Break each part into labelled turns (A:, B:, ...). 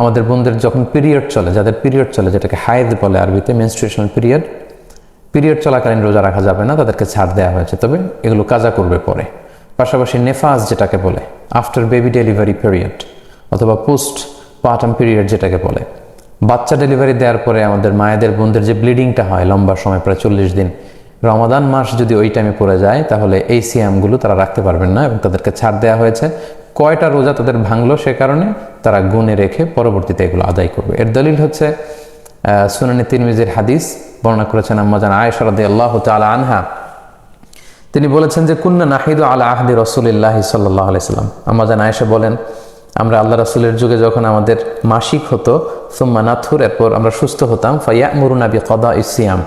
A: আমাদের বোনদের যখন পিরিয়ড চলে, যাদের পিরিয়ড চলে, যেটাকে হায়েদ বলে আরবিতে মেনস্ট্রুয়েশনাল পিরিয়ড পিরিয়ড চলাকালীন রোজা রাখা যাবে না, তাদেরকে ছাড় দেওয়া হয়েছে। তবে এগুলো কাজা করবে পরে। পাশাপাশি নেফাজ যেটাকে বলে আফটার বেবি ডেলিভারি পিরিয়ড অথবা পোস্ট পার্টাম পিরিয়ড যেটাকে বলে। বাচ্চা ডেলিভারি দেওয়ার পরে আমাদের মায়েদের বোনদের যে ব্লিডিংটা হয়, লম্বা সময়, প্রায় চল্লিশ দিন, রমাদান মাস যদি ওই টাইমে পড়ে যায়, তাহলে এই সিয়ামগুলো তারা রাখতে পারবেন না এবং তাদেরকে ছাড় দেওয়া হয়েছে। কয়টা রোজা তাদের ভাঙলো সে কারণে তারা গুনে রেখে পরবর্তীতে এগুলো আদায় করবে। এর দলিল হচ্ছে সুনানি তিরমিজির হাদিস বর্ণনা করেছেন আম্মাজান আয়েশা রাদি আল্লাহ তালা আনহা। তিনি বলেছেন যে, কুন্না নাহিদু আলা আহদি রসুলিল্লাহ সাল্লাহ আলাইসাল্লাম আম্মাজান আয়েশা বলেন, আমরা আল্লাহ রাসুলের যুগে যখন আমাদের মাসিক হতো, সুম্মা নাথুর, এরপর আমরা সুস্থ হতাম ফাইয়া মুরুনাবি কদা ইসিয়াম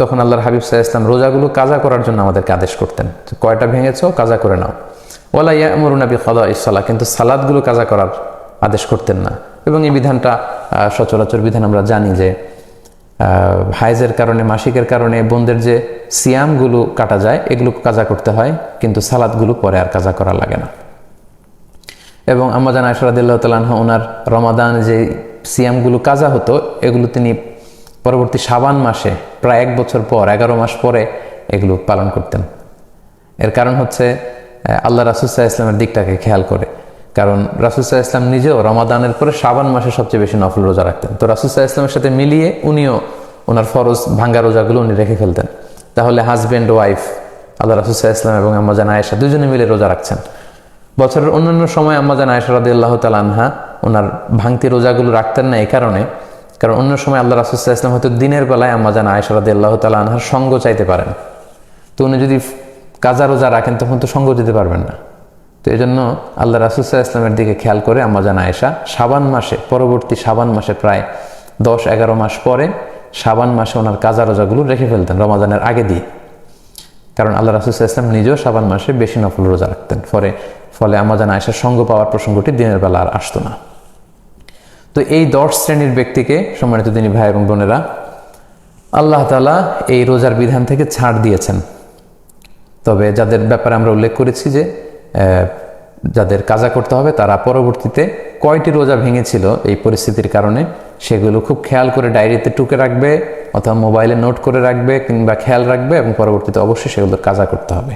A: তখন আল্লাহর হাবিব সাহা ইসলাম রোজাগুলো কাজা করার জন্য আমাদেরকে আদেশ করতেন, কয়টা ভেঙেছো, কাজা করে নাও। ওলা ইয়া মুরুনাবি কদা ইসলা কিন্তু সালাদগুলো কাজা করার আদেশ করতেন না। এবং এই বিধানটা সচরাচর বিধান আমরা জানি যে হাইজের কারণে, মাসিকের কারণে, বোনদের যে সিয়ামগুলো কাটা যায়, এগুলো কাজা করতে হয়, কিন্তু সালাদগুলো পরে আর কাজা করা লাগে না। এবং আমাজান আশরাদুল্লাহ তালাহ ওনার রমাদান যে সিয়ামগুলো কাজা হতো, এগুলো তিনি পরবর্তী সাবান মাসে, প্রায় এক বছর পর, এগারো মাস পরে এগুলো পালন করতেন। এর কারণ হচ্ছে আল্লাহ রাসুসাহ ইসলামের দিকটাকে খেয়াল করে। কারণ রাসুসাহ ইসলাম নিজেও রমাদানের পরে সাবান মাসে সবচেয়ে বেশি নফল রোজা রাখতেন। তো রাসুসাহ ইসলামের সাথে মিলিয়ে উনিও ওনার ফরজ ভাঙ্গা রোজাগুলো উনি রেখে ফেলতেন। তাহলে হাজব্যান্ড ওয়াইফ আল্লাহ রাসুসাহ ইসলাম এবং আম্মাজান আয়েশা দুজনে মিলে রোজা রাখছেন। বছরের অন্যান্য সময় আম্মাজান আয়েশা রাদি আল্লাহ তালানহা ওনার ভাঙতি রোজাগুলো রাখতেন না এই কারণে। কারণ অন্য সময় আল্লাহ রাসুসাহ ইসলাম হয়তো দিনের বেলায় আম্মাজান আয়েশা রাদি আল্লাহ তালানহার সঙ্গ চাইতে পারেন। তো উনি যদি কাজা রোজা রাখেন, তখন তো সঙ্গ দিতে পারবেন না। তো এই জন্য আল্লাহ রাসুসাহ ইসলামের দিকে খেয়াল করে আম্মাজান আয়েশা সাবান মাসে, পরবর্তী সাবান মাসে প্রায় দশ, এগারো মাস পরে সাবান মাসে ওনার কাজা রোজাগুলো রেখে ফেলতেন, রমাজানের আগে দিয়ে। কারণ আল্লাহ রাসুসাহ ইসলাম নিজেও সাবান মাসে বেশি নফল রোজা রাখতেন। ফলে ফলে আমাজান আয়েশার সঙ্গ পাওয়ার প্রসঙ্গটি দিনের বেলা আর আসতো না। তো এই দশ শ্রেণির ব্যক্তিকে সম্মানিত তিনি ভাই এবং বোনেরা, আল্লাহ তালা এই রোজার বিধান থেকে ছাড় দিয়েছেন। তবে যাদের ব্যাপারে আমরা উল্লেখ করেছি যে যাদের কাজা করতে হবে, তারা পরবর্তীতে কয়টি রোজা ভেঙেছিল এই পরিস্থিতির কারণে, সেগুলো খুব খেয়াল করে ডায়েরিতে টুকে রাখবে অথবা মোবাইলে নোট করে রাখবে কিংবা খেয়াল রাখবে এবং পরবর্তীতে অবশ্যই সেগুলো কাজা করতে হবে।